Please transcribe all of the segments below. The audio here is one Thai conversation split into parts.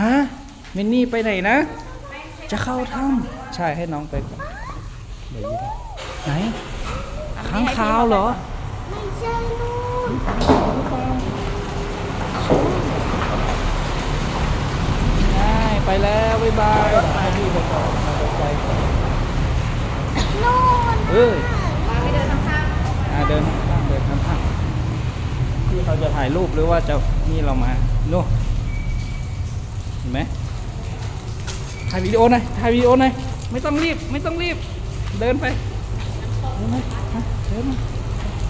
ฮะมินนี่ไปไหนนะ จะเข้าถ้ำใช่ให้น้องไปก่อนเดี๋ยวไหนค้างคาวเหรอ ไม่ใช่ลูกได้ไปแล้วบ๊ายบายให้พี่ไปก่อนมาไกลๆก่อนนู่นเอ้ยมาไม่เดินข้างๆอ่าเดินข้างๆเดินข้างๆที่เขาจะถ่ายรูปหรือว่าจะนี่เรามานู่น ห็นไหมถ่ายวิดีโอหน่อยถ่ายวิดีโอหน่อยไม่ต้องรีบ ไม่ต้องรีบ เดินไปเดินมาเดินมา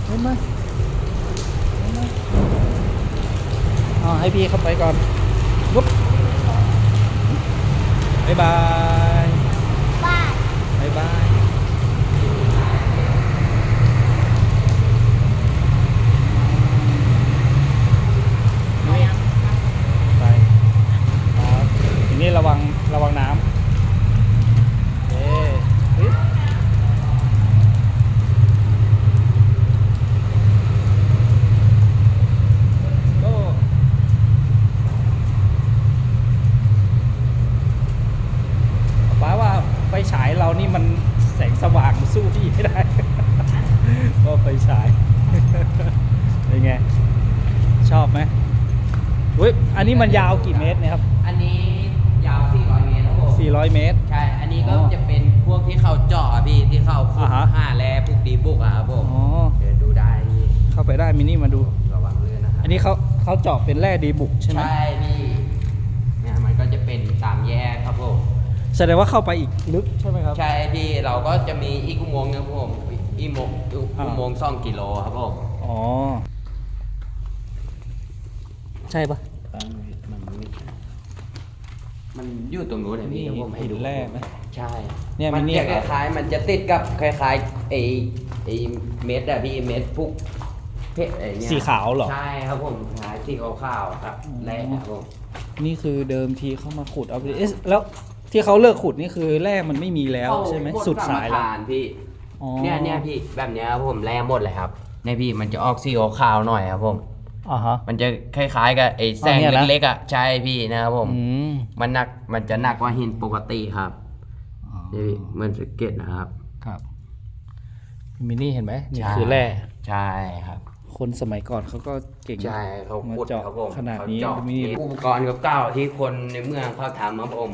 เดินมาอ๋อให้พี่เข้าไปก่อนวุ๊บบ๊ายบาย บ้าน บ๊ายบายนี่ไปครับทีนี้ระวังระวังน้ำเอ๊ะเฮ้ยโก้ป้าว่าไฟฉายเรา นี่มันแสงสว่างสู้พี่ไม่ได้ว่าไฟฉายเป็นไง ชอบไหมเว้ยอันนี้มันยาวกี่เมตรเนี่ยครับ อันนี้ยาว 400 เมตรครับผม400 เมตร ใช่ อันนี้ก็อ๋อจะเป็นพวกที่เขาเจาะอะพี่ที่เขาขุดอ่าฮะ ห้าแร่พวกดีบุกอะครับผมอ๋อเดี๋ยวดูได้พี่เข้าไปได้มินี่มาดู ระวังเลยนะครับอันนี้เขาเขาเจาะเป็นแร่ดีบุกใช่ไหม ใช่พี่เนี่ยมันก็จะเป็นตามแยกครับผม แสดงว่าเข้าไปอีกลึกใช่ไหมครับ ใช่พี่เราก็จะมีอีกอุโมงค์หนึงครับผมอีโมงค์อ่าอุโมงค์สองกิโลครับผมอ๋อ ใช่ปะมันอยู่ตรงนู้นเลยพี่นี่เดี๋ยวผมให้ดูแร่ไหมใช่เนี่ยมันมันเนี่จะยคล้ายๆมันจะติดกับคล้ายๆไอ้ไอ้เม็ดอะพี่เม็ดพวกเพชรไอ้เนี่ยสีขาวเหรอ ใช่ครับผมคล้ายสีขาวๆครับอืมแร่ครับผม นี่คือเดิมทีเขามาขุดเอาไปเอ๊ะแล้ว ที่เขาเลิกขุดนี่คือแร่มันไม่มีแล้วใช่ไหมเข้สุดสายแล้วทานพี่อ๋อเนี่ยเนี่ยพี่แบบเนี้ยครับผมแร่หมดเลยครับเนี่ยพี่มันจะออกสีขาวๆหน่อยครับผม อ่าฮะ มันจะคล้ายๆกับไอ้แสงอ๋อเนี่ยนะ เล็กๆอะใช่พี่นะครับผม อืมมันหนักมันจะหนักกว่าหินปกติครับอ๋อนี่พี่เหมันสะเก็ตนะครับ ครับมินี่เห็นไหมนี่ใช่ คือแร่ ใช่ครับ คนสมัยก่อนเขาก็เก่ง ใช่เขามาขุดเจาะครับผมขนาดเขนี้เจาะมินี่อุปกรณ์เก่าๆที่คนในเมืองเขาทำครับผม